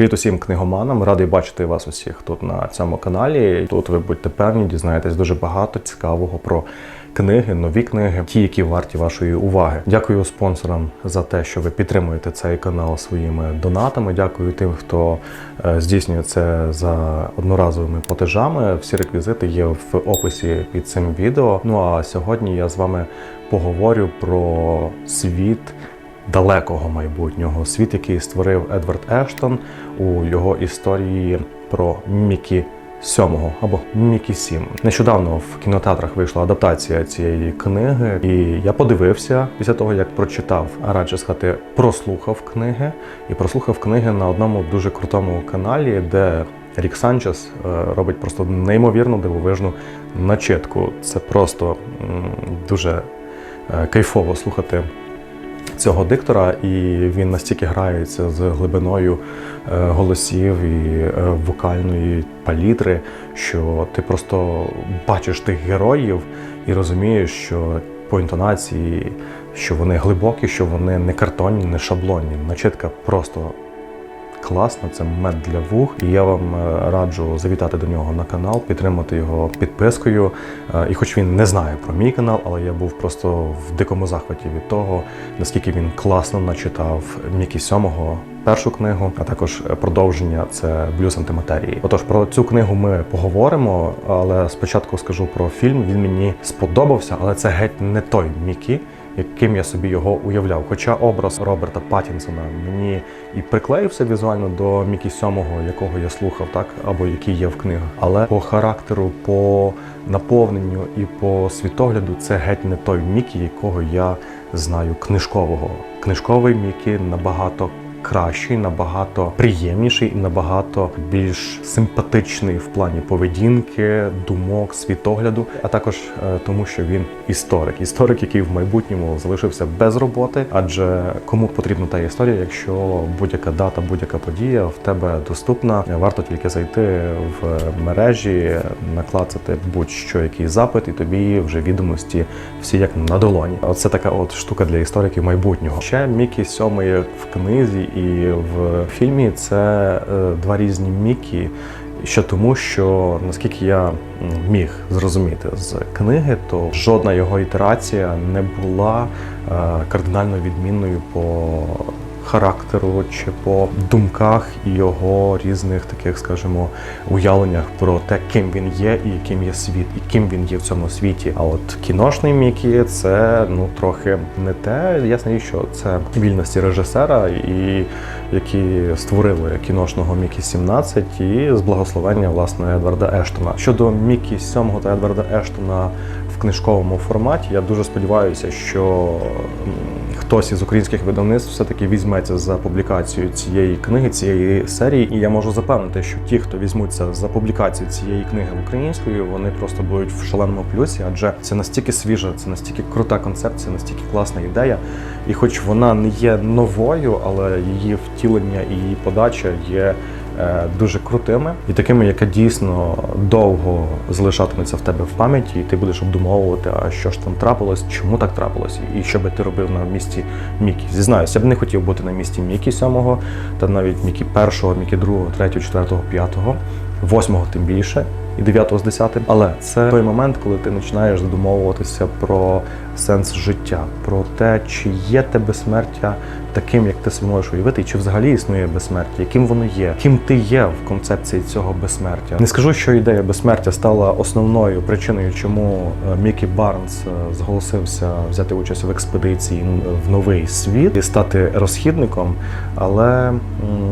Привіт усім книгоманам. Радий бачити вас усіх тут на цьому каналі. Тут ви будьте певні, дізнаєтесь дуже багато цікавого про книги, нові книги, ті, які варті вашої уваги. Дякую спонсорам за те, що ви підтримуєте цей канал своїми донатами. Дякую тим, хто е, здійснює це за одноразовими платежами. Всі реквізити є в описі під цим відео. Ну а сьогодні я з вами поговорю про світ далекого майбутнього. Світ, який створив Едвард Ештон у його історії про Мікі Сьомого або Мікі Сім. Нещодавно в кінотеатрах вийшла адаптація цієї книги, і я подивився після того, як прочитав, а радше сказати, прослухав книги і прослухав книги на одному дуже крутому каналі, де Рік Санчес е, робить просто неймовірну дивовижну начитку. Це просто дуже е, кайфово слухати цього диктора, і він настільки грається з глибиною е, голосів і е, вокальної палітри, що ти просто бачиш тих героїв і розумієш, що по інтонації, що вони глибокі, що вони не картонні, не шаблонні. Начитка просто класна, це мед для вух. І я вам е, раджу завітати до нього на канал, підтримати його підпискою. Е, І хоч він не знає про мій канал, але я був просто в дикому захваті від того, наскільки він класно начитав Мікі Сьомого. Першу книгу, а також продовження це блюз антиматерії. Отож, про цю книгу ми поговоримо, але спочатку скажу про фільм. Він мені сподобався, але це геть не той Мікі, яким я собі його уявляв. Хоча образ Роберта Паттінсона мені і приклеївся візуально до Мікі Сьомого, якого я слухав, так або який є в книгах. Але по характеру, по наповненню і по світогляду це геть не той Мікі, якого я знаю книжкового. Книжковий Мікі набагато кращий, набагато приємніший і набагато більш симпатичний в плані поведінки, думок, світогляду, а також е, тому, що він історик, історик, який в майбутньому залишився без роботи. Адже кому потрібна та історія, якщо будь-яка дата, будь-яка подія в тебе доступна, варто тільки зайти в мережі, наклацати будь-що який запит, і тобі вже відомості всі як на долоні. Оце така от штука для істориків майбутнього. Ще Мікі сьомий в книзі і в фільмі це е, два різні Мікі. Що тому, що наскільки я міг зрозуміти з книги, то жодна його ітерація не була е, кардинально відмінною по характеру чи по думках і його різних таких, скажімо, уявленнях про те, ким він є і яким є світ, і ким він є в цьому світі. А от кіношний Мікі це ну трохи не те. Річ, що це вільності режисера, і які створили кіношного Мікі 17 і з благословення власне Едварда Ештона. Щодо Мікі 7 та Едварда Ештона книжковому форматі, я дуже сподіваюся, що хтось із українських видавництв все-таки візьметься за публікацію цієї книги, цієї серії. І я можу запевнити, що ті, хто візьмуться за публікацію цієї книги українською, вони просто будуть в шаленому плюсі, адже це настільки свіжа, це настільки крута концепція, настільки класна ідея. І хоч вона не є новою, але її втілення і її подача є дуже крутими і такими, яка дійсно довго залишатиметься в тебе в пам'яті, і ти будеш обдумовувати, а що ж там трапилось, чому так трапилось, і що би ти робив на місці Мікі. Зізнаюся, я б не хотів бути на місці Мікі сьомого, та навіть Мікі першого, Мікі другого, третього, четвертого, п'ятого, восьмого тим більше. І 9 з 10. Але це той момент, коли ти починаєш задумовуватися про сенс життя, про те, чи є те безсмертя таким, як ти собі можеш уявити, чи взагалі існує безсмертя, яким воно є, ким ти є в концепції цього безсмертя. Не скажу, що ідея безсмертя стала основною причиною, чому е, Мікі Барнс е, зголосився взяти участь в експедиції в новий світ і стати розхідником, але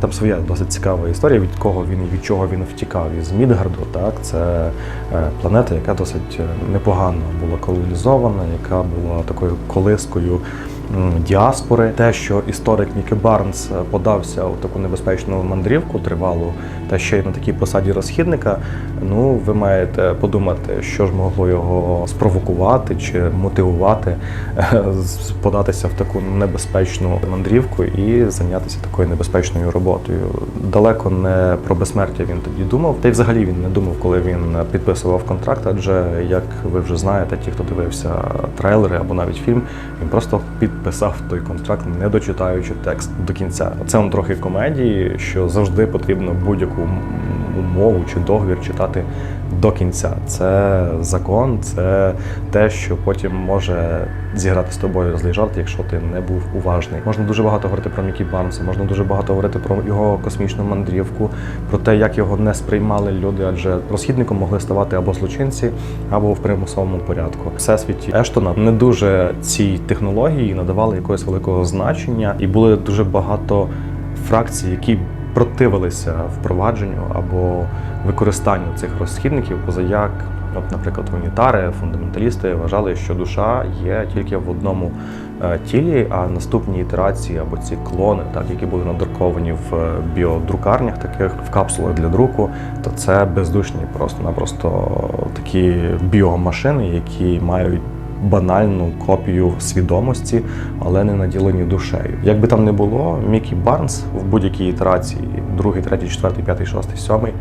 там своя досить цікава історія, від кого він і від чого він втікав із Мідгарду. Так, це е, планета, яка досить е, непогано була колонізована, яка була такою колискою діаспори. Те, що історик Нікі Барнс е, подався у таку небезпечну мандрівку тривалу, та ще й на такій посаді розхідника, ну ви маєте подумати, що ж могло його спровокувати чи мотивувати е, податися в таку небезпечну мандрівку і зайнятися такою небезпечною роботою. Далеко не про безсмертя він тоді думав, та й взагалі він не думав, коли він підписував контракт. Адже як ви вже знаєте, ті, хто дивився трейлери або навіть фільм, він просто під підписав той контракт, не дочитаючи текст до кінця. Це вам трохи комедії, що завжди потрібно будь-яку умову чи договір читати до кінця. Це закон, це те, що потім може зіграти з тобою злий жарт, якщо ти не був уважний. Можна дуже багато говорити про Мікі Барнса, можна дуже багато говорити про його космічну мандрівку, про те, як його не сприймали люди, адже розхідником могли ставати або злочинці, або в примусовому порядку. Всесвіті Ештона не дуже цій технології надавали якогось великого значення, і були дуже багато фракцій, які противилися впровадженню або використанню цих розхідників, поза як, от, наприклад, унітари, фундаменталісти вважали, що душа є тільки в одному е, тілі, а наступні ітерації або ці клони, так які були надруковані в е, біодрукарнях, таких в капсулах для друку, то це бездушні, просто-напросто такі біомашини, які мають банальну копію свідомості, але не наділені душею. Як би там не було, Мікі Барнс в будь-якій ітерації, другий, третій, четвертий, п'ятий, шостий, сьомий,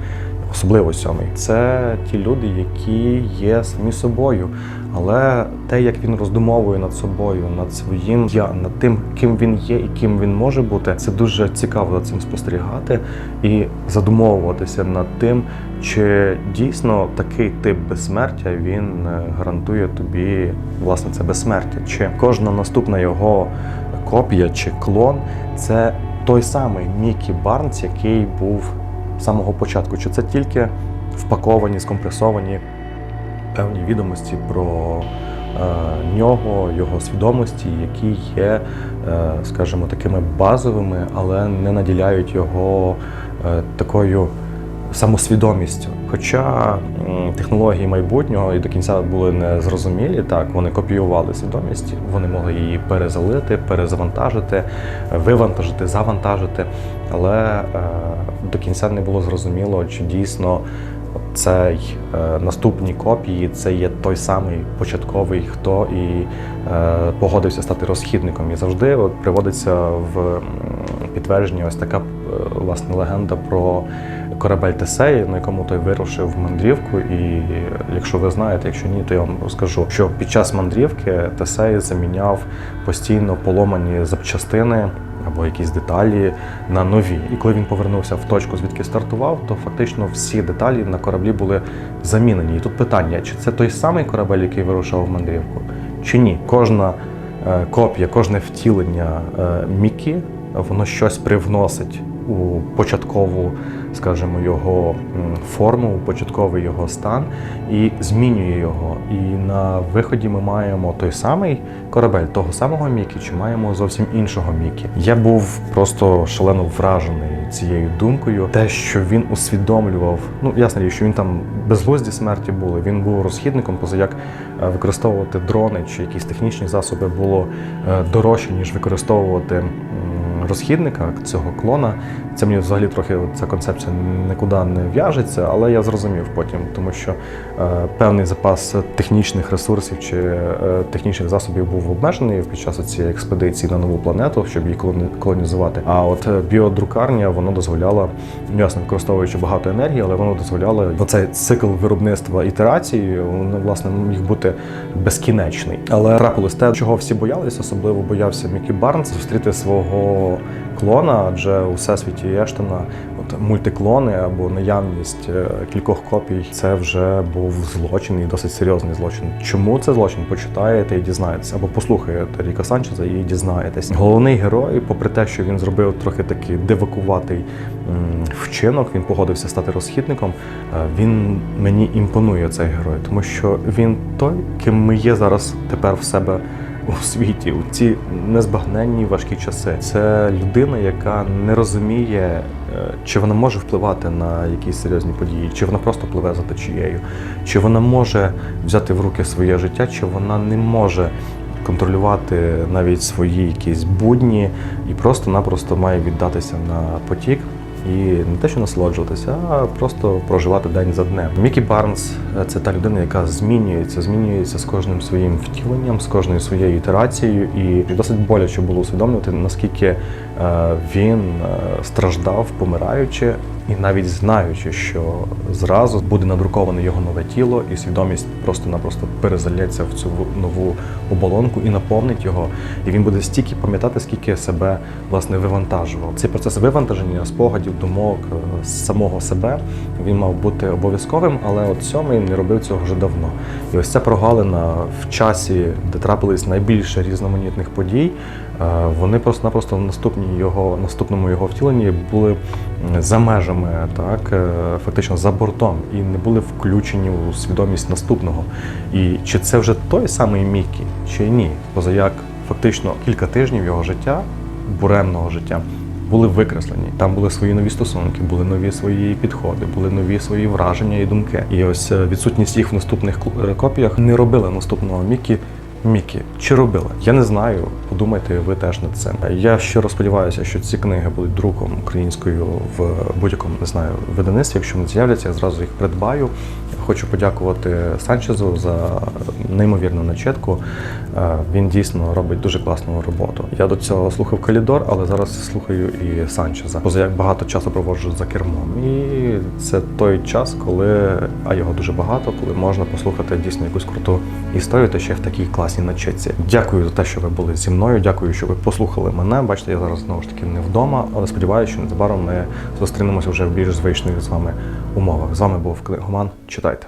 особливо сьомий, це ті люди, які є самі собою. Але те, як він роздумовує над собою, над своїм я, над тим, ким він є і ким він може бути, це дуже цікаво за цим спостерігати і задумовуватися над тим, чи дійсно такий тип безсмертя він е, гарантує тобі власне це безсмертя, чи кожна наступна його копія чи клон це той самий Мікі Барнс, який був самого початку, чи це тільки впаковані, скомпресовані певні відомості про е, нього, його свідомості, які є, е, скажімо, такими базовими, але не наділяють його е, такою самосвідомістю. Хоча технології майбутнього і до кінця були не зрозумілі, так вони копіювали свідомість, вони могли її перезалити, перезавантажити, вивантажити, завантажити, але е, до кінця не було зрозуміло, чи дійсно цей е, наступні копії це є той самий початковий, хто і е, погодився стати розхідником. І завжди от, приводиться в підтвердження ось така е, власне легенда про корабель Тесей, на якому той вирушив в мандрівку. І якщо ви знаєте, якщо ні, то я вам розкажу, що під час мандрівки Тесей заміняв постійно поломані запчастини або якісь деталі на нові. І коли він повернувся в точку, звідки стартував, то фактично всі деталі на кораблі були замінені. І тут питання: чи це той самий корабель, який вирушав в мандрівку, чи ні? Кожна е, копія, кожне втілення е, Мікі, воно щось привносить у початкову, скажімо, його форму, у початковий його стан і змінює його. І на виході ми маємо той самий корабель, того самого Мікі, чи маємо зовсім іншого Мікі. Я був просто шалено вражений цією думкою. Те, що він усвідомлював, ну ясно, що він там безглузді смерті були. Він був розхідником, поза як е, використовувати дрони чи якісь технічні засоби було е, дорожче, ніж використовувати. Розхідника цього клона, це мені взагалі трохи ця концепція нікуди не в'яжеться, але я зрозумів потім, тому що е, певний запас технічних ресурсів чи е, технічних засобів був обмежений під час цієї експедиції на нову планету, щоб її колоні- колонізувати. А от е, біодрукарня воно дозволяло, ну, ясно, використовуючи багато енергії, але воно дозволяло оцей цикл виробництва ітерації, воно власне міг бути безкінечний. Але трапилось те, чого всі боялися, особливо боявся Мікі Барнс зустріти свого клона, адже у всесвіті Ештона от мультиклони або наявність е, кількох копій це вже був злочин і досить серйозний злочин. Чому це злочин? Почитаєте і дізнаєтесь, або послухаєте Ріка Санчеза і дізнаєтесь. Головний герой, попри те, що він зробив трохи такий дивакуватий вчинок, він погодився стати розхідником. е, Він мені імпонує цей герой, тому що він той, ким ми є зараз тепер в себе у світі у ці незбагненні важкі часи. Це людина, яка не розуміє, е, чи вона може впливати на якісь серйозні події, чи вона просто пливе за течією, чи вона може взяти в руки своє життя, чи вона не може. Контролювати навіть свої якісь будні і просто-напросто має віддатися на потік і не те, що насолоджуватися, а просто проживати день за днем. Мікі Барнс е, це та людина, яка змінюється, змінюється з кожним своїм втіленням, з кожною своєю ітерацією, і досить боляче було усвідомлювати, наскільки Він е, страждав, помираючи, і навіть знаючи, що зразу буде надруковане його нове тіло, і свідомість просто-напросто перезальється в цю нову оболонку і наповнить його. І він буде стільки пам'ятати, скільки себе власне вивантажував. Цей процес вивантаження спогадів, думок е, самого себе він мав бути обов'язковим, але от сьомий не робив цього вже давно. І ось ця прогалина в часі, де трапились найбільше різноманітних подій, е, вони просто-напросто в наступній його наступному його втіленні були за межами, так е, фактично за бортом, і не були включені у свідомість наступного. І чи це вже той самий Мікі, чи ні? Позаяк фактично кілька тижнів його життя, буремного життя. Були викреслені, там були свої нові стосунки, були нові свої підходи, були нові свої враження і думки. І ось е, відсутність їх в наступних е, копіях не робила наступного Мікі Мікі. Чи робила? Я не знаю. Подумайте ви теж над цим. Я щиро сподіваюся, що ці книги будуть друком українською в будь-якому не знаю видавництві. Якщо вони з'являться, я зразу їх придбаю. Хочу подякувати Санчезу за неймовірну начитку. Е, Він дійсно робить дуже класну роботу. Я до цього слухав Калідор, але зараз слухаю і Санчеза. Поза як багато часу проводжу за кермом. І це той час, коли а його дуже багато, коли можна послухати дійсно якусь круту історію, та ще в такій класній начитці. Дякую за те, що ви були зі мною. Дякую, що ви послухали мене. Бачите, я зараз знову ж таки не вдома, але сподіваюся, що незабаром ми зустрінемося вже в більш звичних з вами умовах. З вами був книгоман. Читайте.